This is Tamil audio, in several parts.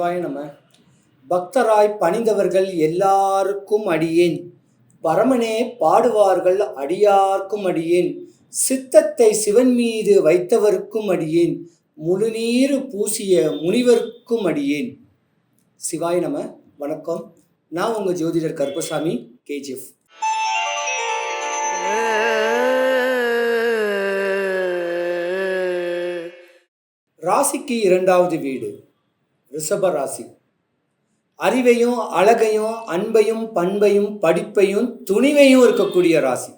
சிவாய நம்ம பக்தராய் பணிந்தவர்கள் எல்லாருக்கும் அடியேன். பரமனே பாடுவார்கள் அடியார்க்கும் அடியேன். சித்தத்தை சிவன் மீது வைத்தவர்க்கும் அடியேன். முழுநீர் பூசிய முனிவருக்கும் அடியேன். சிவாய நம வணக்கம். நான் உங்கள் ஜோதிடர் கருப்பசாமி கேஜிஎஃப். ராசிக்கு இரண்டாவது வீடு. ரிஷப ராசி அறிவையும் அழகையும் அன்பையும் பண்பையும் படிப்பையும் துணிவையும் இருக்கக்கூடிய ராசி.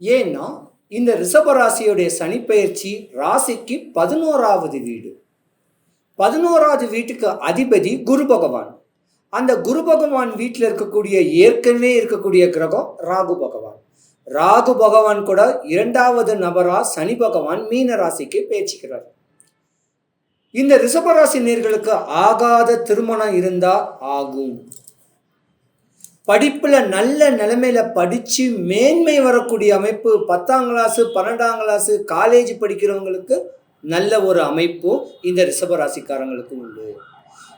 ஏன்னா இந்த ரிஷப ராசியுடைய சனிப்பெயர்ச்சி ராசிக்கு பதினோராவது வீடு. பதினோராவது வீட்டுக்கு அதிபதி குரு பகவான். அந்த குரு பகவான் வீட்டில் இருக்கக்கூடிய ஏற்கனவே இருக்கக்கூடிய கிரகம் ராகு பகவான். ராகு பகவான் கூட இரண்டாவது நபரா சனி பகவான் மீன ராசிக்கு பேச்சுக்கிறார். இந்த ரிஷபராசி நேர்களுக்கு ஆகாத திருமணம் இருந்தா ஆகும். படிப்புல நல்ல நிலைமையில படிச்சு மேன்மை வரக்கூடிய அமைப்பு பத்தாம் கிளாஸு பன்னெண்டாம் கிளாஸு காலேஜ் படிக்கிறவங்களுக்கு நல்ல ஒரு அமைப்பு இந்த ரிஷபராசிக்காரங்களுக்கு உண்டு.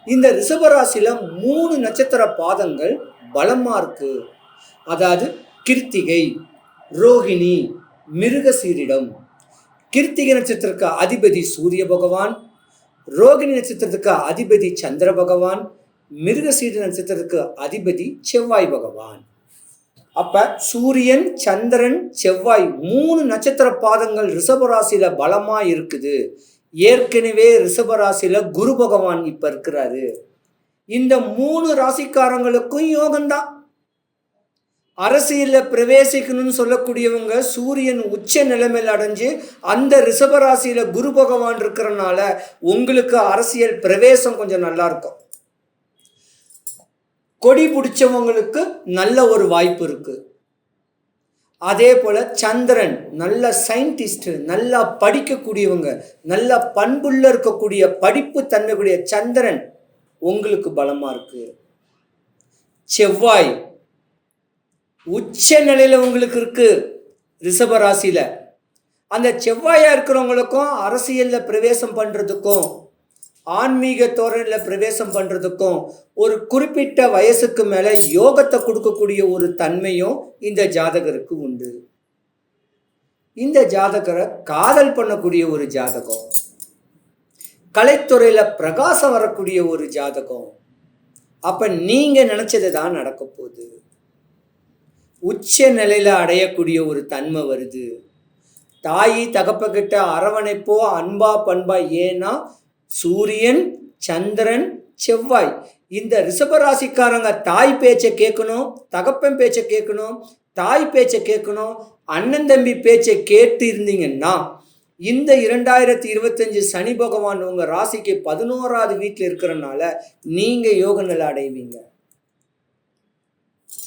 இந்த ரிஷபராசியில மூணு நட்சத்திர பாதங்கள் பலமா இருக்கு. அதாவது கிருத்திகை ரோகிணி மிருகசீரிடம். கிருத்திகை நட்சத்திரக்கு அதிபதி சூரிய பகவான் ரோகிணி நட்சத்திரத்துக்கு அதிபதி சந்திர பகவான் மிருகசீட நட்சத்திரத்துக்கு அதிபதி செவ்வாய் பகவான். அப்ப சூரியன் சந்திரன் செவ்வாய் மூணு நட்சத்திர பாதங்கள் ரிஷபராசியில பலமா இருக்குது. ஏற்கனவே ரிஷபராசியில குரு பகவான் இப்ப இருக்கிறாரு. இந்த மூணு ராசிக்காரங்களுக்கும் யோகம்தான். அரசியலில் பிரவேசிக்கணும்னு சொல்லக்கூடியவங்க சூரியன் உச்ச நிலைமையில் அடைஞ்சு அந்த ரிஷபராசியில் குரு பகவான் இருக்கிறனால உங்களுக்கு அரசியல் பிரவேசம் கொஞ்சம் நல்லா இருக்கும். கொடி பிடிச்சவங்களுக்கு நல்ல ஒரு வாய்ப்பு இருக்கு. அதே போல சந்திரன் நல்ல சயின்டிஸ்ட் நல்லா படிக்கக்கூடியவங்க நல்ல பண்புள்ள இருக்கக்கூடிய படிப்பு தன்மைக்கூடிய சந்திரன் உங்களுக்கு பலமா இருக்கு. செவ்வாய் உச்ச நிலையில் உங்களுக்கு இருக்கு ரிஷப ராசியில். அந்த செவ்வாயாக இருக்கிறவங்களுக்கும் அரசியலில் பிரவேசம் பண்ணுறதுக்கும் ஆன்மீக தோரணில் பிரவேசம் பண்ணுறதுக்கும் ஒரு குறிப்பிட்ட வயசுக்கு மேலே யோகத்தை கொடுக்கக்கூடிய ஒரு தன்மையும் இந்த ஜாதகருக்கு உண்டு. இந்த ஜாதகரை காதல் பண்ணக்கூடிய ஒரு ஜாதகம். கலைத்துறையில் பிரகாசம் வரக்கூடிய ஒரு ஜாதகம். அப்போ நீங்கள் நினச்சது தான் நடக்க போகுது. உச்ச நிலையில் அடையக்கூடிய ஒரு தன்மை வருது. தாயி தகப்பக்கிட்ட அரவணைப்போ அன்பா பண்பா ஏன்னா சூரியன் சந்திரன் செவ்வாய். இந்த ரிஷபராசிக்காரங்க தாய் பேச்சை கேட்கணும் தகப்பன் பேச்சை கேட்கணும் தாய் பேச்சை கேட்கணும் அண்ணன் தம்பி பேச்சை கேட்டு இருந்தீங்கன்னா இந்த இரண்டாயிரத்தி இருபத்தஞ்சு சனி பகவான் உங்கள் ராசிக்கு பதினோராவது வீட்டில் இருக்கிறனால நீங்கள் யோக நிலை அடைவீங்க.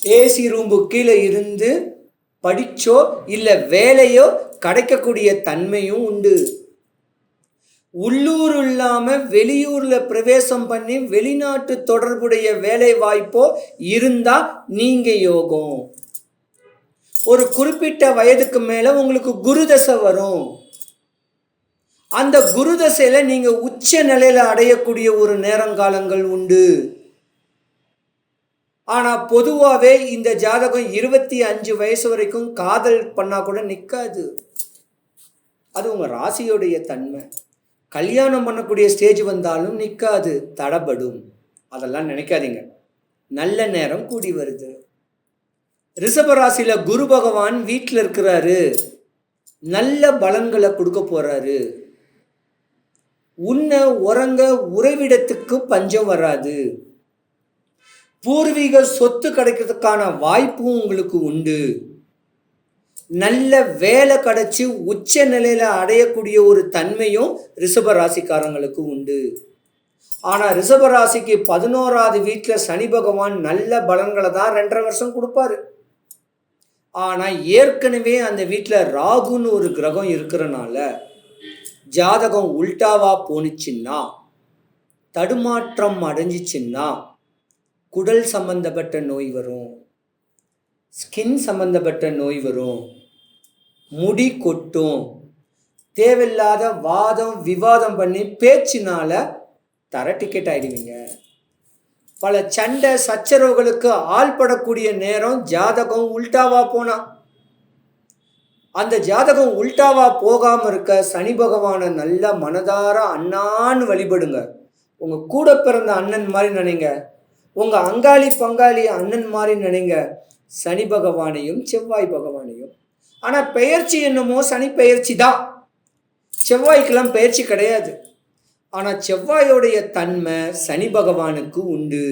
ஏசி ரூம்பு கீழே இருந்து படிச்சோ இல்லை வேலையோ கிடைக்கக்கூடிய தன்மையும் உண்டு. உள்ளூர் இல்லாமல் வெளியூரில் பிரவேசம் பண்ணி வெளிநாட்டு தொடர்புடைய வேலை வாய்ப்போ இருந்தால் நீங்கள் யோகம். ஒரு குறிப்பிட்ட வயதுக்கு மேலே உங்களுக்கு குருதசை வரும். அந்த குருதசையில் நீங்கள் உச்ச நிலையில் அடையக்கூடிய ஒரு நேரங்காலங்கள் உண்டு. ஆனால் பொதுவாகவே இந்த ஜாதகம் இருபத்தி அஞ்சு வயசு வரைக்கும் காதல் பண்ணால் கூட நிற்காது அது உங்கள் ராசியோடைய தன்மை. கல்யாணம் பண்ணக்கூடிய ஸ்டேஜ் வந்தாலும் நிற்காது தடபடும். அதெல்லாம் நினைக்காதீங்க. நல்ல நேரம் கூடி வருது. ரிஷபராசியில குரு பகவான் வீட்டில் இருக்கிறாரு. நல்ல பலன்களை கொடுக்க போகிறாரு உன்ன உறங்க உறைவிடத்துக்கு பஞ்சம் வராது. பூர்வீக சொத்து கிடைக்கிறதுக்கான வாய்ப்பும் உங்களுக்கு உண்டு. நல்ல வேலை கிடைச்சி உச்ச நிலையில் அடையக்கூடிய ஒரு தன்மையும் ரிஷப ராசிக்காரங்களுக்கு உண்டு. ஆனால் ரிஷப ராசிக்கு பதினோராவது வீட்டில் சனி பகவான் நல்ல பலன்களை தான் ரெண்டரை வருஷம் கொடுப்பாரு. ஆனால் ஏற்கனவே அந்த வீட்டில் ராகுன்னு ஒரு கிரகம் இருக்கிறனால ஜாதகம் உல்டாவாக போனுச்சுன்னா தடுமாற்றம் அடைஞ்சிச்சின்னா குடல் சம்பந்தப்பட்ட நோய் வரும் ஸ்கின் சம்பந்தப்பட்ட நோய் வரும் முடி கொட்டும் தேவையில்லாத வாதம் விவாதம் பண்ணி பேச்சினால தர டிக்கெட் ஆயிடுவீங்க. பல சண்டை சச்சரவுகளுக்கு ஆள்படக்கூடிய நேரம் ஜாதகம் உல்டாவா போனா. அந்த ஜாதகம் உல்டாவா போகாம இருக்க சனி பகவானை நல்லா மனதார அண்ணான்னு வழிபடுங்க. உங்க கூட பிறந்த அண்ணன் மாதிரி நினைங்க. உங்கள் அங்காளி பங்காளி அண்ணன் மாதிரி நினைங்க. சனி பகவானையும் செவ்வாய் பகவானையும். ஆனால் பெயர்ச்சி என்னமோ சனி பெயர்ச்சி தான். செவ்வாய்க்கெல்லாம் பெயர்ச்சி கிடையாது. ஆனால் செவ்வாயோடைய தன்மை சனி பகவானுக்கு உண்டு.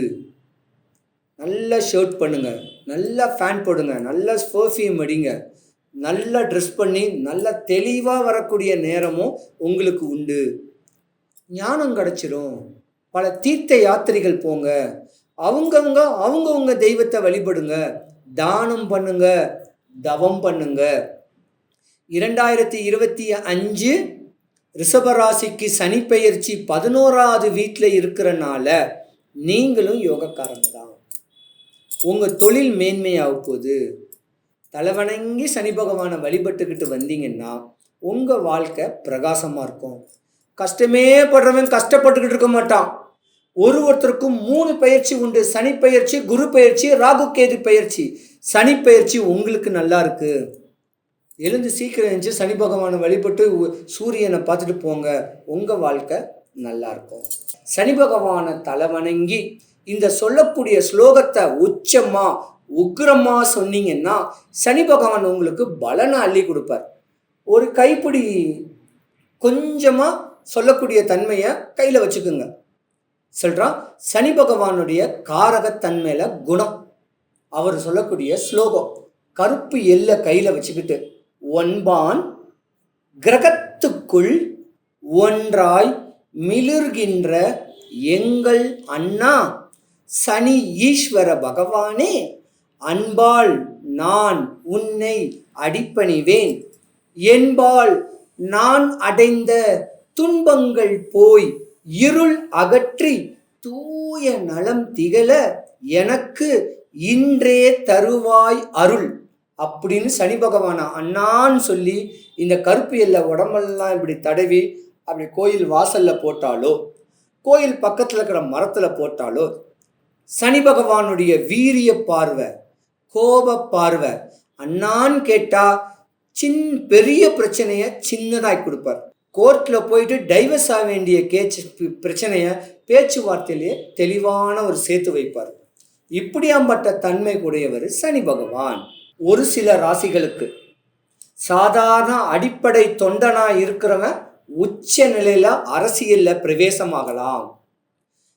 நல்லா ஷர்ட் பண்ணுங்க. நல்லா ஃபேன் போடுங்க. நல்லா பர்ஃப்யூம் அடிங்க. நல்லா ட்ரெஸ் பண்ணி நல்லா தெளிவாக வரக்கூடிய நேரமும் உங்களுக்கு உண்டு. ஞானம் கிடச்சிரும். பல தீர்த்த யாத்திரைகள் போங்க. அவங்கவுங்க அவங்கவுங்க தெய்வத்தை வழிபடுங்க. தானம் பண்ணுங்க. தவம் பண்ணுங்க. இரண்டாயிரத்தி இருபத்தி அஞ்சு ரிஷபராசிக்கு சனிப்பெயர்ச்சி பதினோராவது வீட்டில் இருக்கிறனால நீங்களும் யோகக்காரங்க தான். உங்கள் தொழில் மேன்மையாக போகுது. தலைவணங்கி சனி பகவானை வழிபட்டுக்கிட்டு வந்தீங்கன்னா உங்கள் வாழ்க்கை பிரகாசமாக இருக்கும். கஷ்டமே படுறவன் கஷ்டப்பட்டுக்கிட்டு இருக்க மாட்டான். ஒரு ஒருத்தருக்கும் மூணு பயிற்சி உண்டு. சனி பயிற்சி குரு பயிற்சி ராகு கேது பயிற்சி. சனி பயிற்சி உங்களுக்கு நல்லா இருக்கு. எழுந்து சீக்கிரம் எழுந்து சனி பகவானை வழிபட்டு சூரியனை பார்த்துட்டு போங்க. உங்கள் வாழ்க்கை நல்லா இருக்கும். சனி பகவானை தலைவணங்கி இந்த சொல்லக்கூடிய ஸ்லோகத்தை உச்சமா உக்ரமா சொன்னீங்கன்னா சனி பகவான் உங்களுக்கு பலனை அள்ளி கொடுப்பார். ஒரு கைப்பிடி கொஞ்சமாக சொல்லக்கூடிய தன்மையை கையில் வச்சுக்கோங்க. சொல்கிறான் சனி பகவானுடைய காரகத்தன்மையில் குணம். அவர் சொல்லக்கூடிய ஸ்லோகம் கருப்பு எல்லை கையில் வச்சுக்கிட்டு ஒன்பான் கிரகத்துக்குள் ஒன்றாய் மிளிர்கின்ற எங்கள் அண்ணா சனி ஈஸ்வர பகவானே அன்பால் நான் உன்னை அடிப்பணிவேன். என்பால் நான் அடைந்த துன்பங்கள் போய் இருள் அகற்றி தூய நலம் திகழ எனக்கு இன்றே தருவாய் அருள் அப்படின்னு சனி பகவானை அண்ணான்னு சொல்லி இந்த கருப்பு எல்லை உடம்பெல்லாம் இப்படி தடவி அப்படி கோயில் வாசல்ல போட்டாலோ கோயில் பக்கத்தில் இருக்கிற மரத்தில் போட்டாலோ சனி பகவானுடைய வீரிய பார்வை கோப பார்வை அண்ணான்னு கேட்டால் சின் பெரிய பிரச்சனையை சின்னதாய் கொடுப்பார். கோர்ட்டில் போயிட்டு டைவர்ஸ் ஆக வேண்டிய கேச்சு பிரச்சனையை பேச்சுவார்த்தையிலேயே தெளிவான ஒரு சேர்த்து வைப்பார். இப்படியாம்பட்ட தன்மை உடையவர் சனி பகவான். ஒரு சில ராசிகளுக்கு. சாதாரண அடிப்படை தொண்டனாக இருக்கிறவன் உச்ச நிலையில் அரசியலில் பிரவேசமாகலாம்.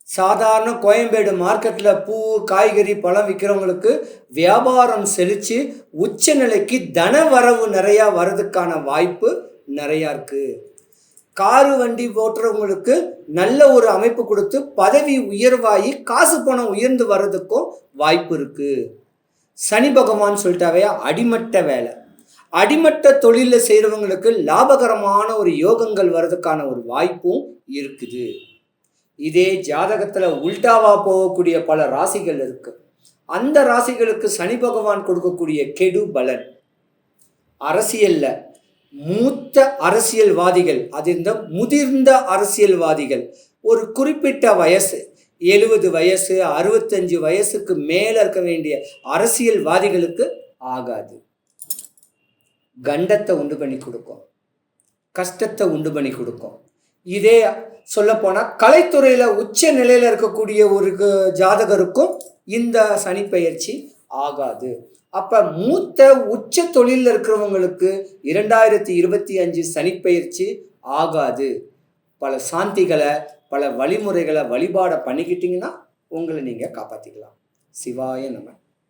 சாதாரண கோயம்பேடு மார்க்கெட்டில் பூ காய்கறி பழம் விற்கிறவங்களுக்கு வியாபாரம் செழித்து உச்ச நிலைக்கு தன வரவு நிறையா வர்றதுக்கான வாய்ப்பு நிறையா இருக்குது காரு வண்டி ஓட்டுறவங்களுக்கு நல்ல ஒரு அமைப்பு கொடுத்து பதவி உயர்வாகி காசு பணம் உயர்ந்து வர்றதுக்கும் வாய்ப்பு இருக்குது சனி பகவான் சொல்லிட்டாவே அடிமட்ட வேலை. அடிமட்ட தொழிலில் செய்கிறவங்களுக்கு லாபகரமான ஒரு யோகங்கள் வர்றதுக்கான ஒரு வாய்ப்பும் இருக்குது. இதே ஜாதகத்தில் உல்டாவாக போகக்கூடிய பல ராசிகள் இருக்கு. அந்த ராசிகளுக்கு சனி பகவான் கொடுக்கக்கூடிய கெடு பலன். அரசியல்ல மூத்த அரசியல்வாதிகள் அது இந்த முதிர்ந்த அரசியல்வாதிகள். ஒரு குறிப்பிட்ட வயசு எழுபது வயசு அறுபத்தஞ்சு வயசுக்கு மேலே இருக்க வேண்டிய அரசியல்வாதிகளுக்கு ஆகாது. கண்டத்தை உண்டு பண்ணி கொடுக்கும். கஷ்டத்தை உண்டு பண்ணி கொடுக்கும். இதே சொல்லப்போனால் கலைத்துறையில் உச்ச நிலையில் இருக்கக்கூடிய ஒரு ஜாதகருக்கும் இந்த சனி பயிற்சி ஆகாது. அப்போ மூத்த உச்ச தொழிலில் இருக்கிறவங்களுக்கு இரண்டாயிரத்தி இருபத்தி அஞ்சு சனிப்பெயர்ச்சி ஆகாது. பல சாந்திகளை பல வழிமுறைகளை வழிபாடை பண்ணிக்கிட்டீங்கன்னா உங்களை நீங்கள் காப்பாற்றிக்கலாம் சிவாய நம்ம